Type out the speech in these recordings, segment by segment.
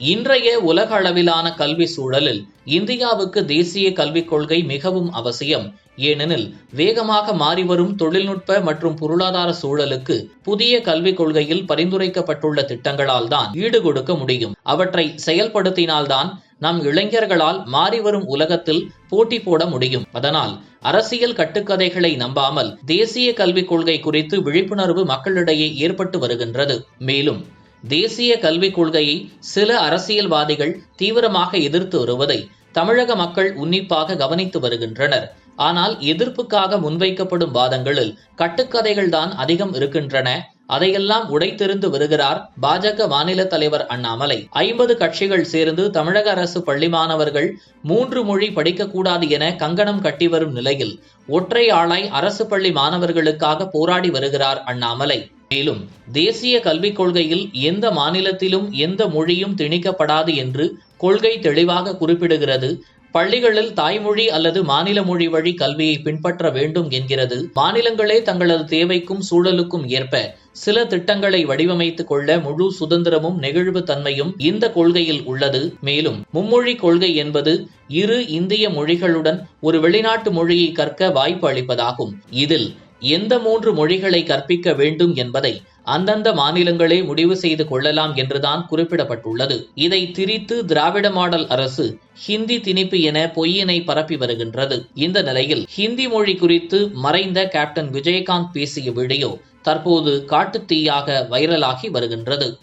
இன்றைய உலக அளவிலான கல்வி சூழலில் இந்தியாவுக்கு தேசிய கல்விக் கொள்கை மிகவும் அவசியம். ஏனெனில் வேகமாக மாறிவரும் தொழில்நுட்ப மற்றும் பொருளாதார சூழலுக்கு புதிய கல்விக் கொள்கையில் பரிந்துரைக்கப்பட்டுள்ள திட்டங்களால் தான் ஈடுகொடுக்க முடியும். அவற்றை செயல்படுத்தினால்தான் நம் இளைஞர்களால் மாறிவரும் உலகத்தில் போட்டி போட முடியும். அதனால் அரசியல் கட்டுக்கதைகளை நம்பாமல் தேசிய கல்விக் கொள்கை குறித்து விழிப்புணர்வு மக்களிடையே ஏற்பட்டு வருகின்றது. மேலும் தேசிய கல்விக் கொள்கையை சில அரசியல்வாதிகள் தீவிரமாக எதிர்த்து வருவதை தமிழக மக்கள் உன்னிப்பாக கவனித்து வருகின்றனர். ஆனால் எதிர்ப்புக்காக முன்வைக்கப்படும் வாதங்களில் கட்டுக்கதைகள் தான் அதிகம் இருக்கின்றன. அதையெல்லாம் உடைத்தெறிந்து வருகிறார் பாஜக மாநில தலைவர் அண்ணாமலை. ஐம்பது கட்சிகள் சேர்ந்து தமிழக அரசு பள்ளி மாணவர்கள் மூன்று மொழி படிக்கக்கூடாது என கங்கணம் கட்டி வரும் நிலையில் ஒற்றை ஆளாய் அரசு பள்ளி மாணவர்களுக்காக போராடி வருகிறார் அண்ணாமலை. மேலும் தேசிய கல்விக் கொள்கையில் எந்த மாநிலத்திலும் எந்த மொழியும் திணிக்கப்படாது என்று கொள்கை தெளிவாக குறிப்பிடுகிறது. பள்ளிகளில் தாய்மொழி அல்லது மாநில மொழி வழி கல்வியை பின்பற்ற வேண்டும் என்கிறது. மாநிலங்களே தங்களது தேவைக்கும் சூழலுக்கும் ஏற்ப சில திட்டங்களை வடிவமைத்துக் கொள்ள முழு சுதந்திரமும் நெகிழ்வு தன்மையும் இந்த கொள்கையில் உள்ளது. மேலும் மும்மொழி கொள்கை என்பது இரு இந்திய மொழிகளுடன் ஒரு வெளிநாட்டு மொழியை கற்க வாய்ப்பு அளிப்பதாகும். இதில் எந்த மூன்று மொழிகளை கற்பிக்க வேண்டும் என்பதை அந்தந்த மாநிலங்களே முடிவு செய்து கொள்ளலாம் என்றுதான் குறிப்பிடப்பட்டுள்ளது. இதை திரித்து திராவிட மாடல் அரசு ஹிந்தி திணிப்பு என பொய்யினை பரப்பி வருகின்றது. இந்த நிலையில் ஹிந்தி மொழி குறித்து மறைந்த கேப்டன் விஜயகாந்த் பேசிய வீடியோ தற்போது காட்டு தீயாக வைரலாகி வருகின்றது.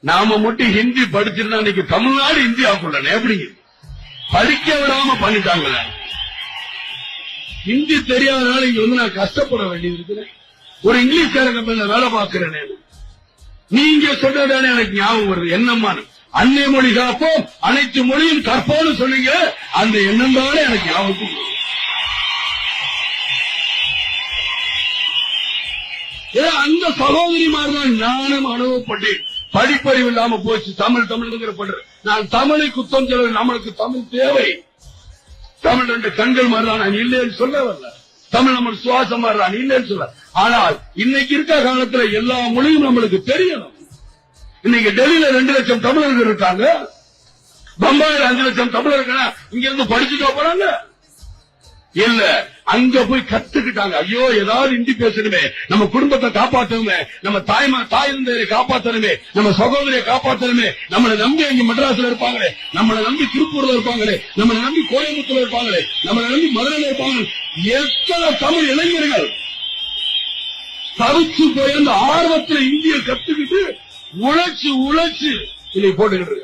நாம மட்டும் ஹிந்தி படிச்சிருந்தா இன்னைக்கு தமிழ்நாடு இந்தியாவுக்குள்ள எப்படி படிக்க விடாம பண்ணிட்டாங்களே. ஹிந்தி தெரியாதனால இங்க வந்து நான் கஷ்டப்பட வேண்டியது இருக்கு ஒரு இங்கிலீஷ்கார கம்பெனில வேலை பார்க்கிறேன். நீங்க சொன்னதானே எனக்கு ஞாபகம் வருது. என்னம்மான்னு அன்னை மொழி காப்போம் அனைத்து மொழியும் கற்போம்னு சொன்னீங்க. அந்த எண்ணம் தானே எனக்கு ஞாபகம் அந்த சகோதரிமார் தான் ஞானம் அனுபவப்பட்டேன். படிப்பறிவு இல்லாம போச்சு. தமிழ் தமிழ்ங்கிற பண்ற நான் தமிழை குத்தம் சொல்ல நம்மளுக்கு தமிழ் தேவை. தமிழ் ரெண்டு கண்கள் மாதிரி நான் இல்லைன்னு சொல்ல வரல. தமிழ் நம்ம சுவாசம் மாதிரி இல்லைன்னு சொல்ல ஆனால் இன்னைக்கு இருக்க காலத்துல எல்லா மொழியும் நம்மளுக்கு தெரியணும். இன்னைக்கு டெல்லியில ரெண்டு லட்சம் தமிழர்கள் இருக்காங்க. பம்பாயில அஞ்சு லட்சம் தமிழர்கள் இங்க இருந்து படிச்சுட்டு போறாங்க. இல்ல அங்க போய் கத்துக்கிட்டாங்க. ஐயோ ஏதாவது இண்டி பேசணுமே. நம்ம குடும்பத்தை காப்பாற்றணுமே நம்ம தாய்மா தாய் தந்தையரை காப்பாற்றணுமே நம்ம சகோதரியை காப்பாற்றணுமே நம்மளை நம்பி அங்க மெட்ராஸ்ல இருப்பாங்களே. நம்மளை நம்பி திருப்பூர்ல இருப்பாங்களே. நம்மளை நம்பி கோயம்புத்தூர்ல இருப்பாங்களே. நம்மளை நம்பி மதுரையில இருப்பாங்க எத்தனை தமிழ் இளைஞர்கள் தவிச்சு போய் அந்த ஆர்வத்துல இந்திய கத்துக்கிட்டு உழைச்சு உழைச்சு இன்னைக்கு போட்டுக்கிட்டு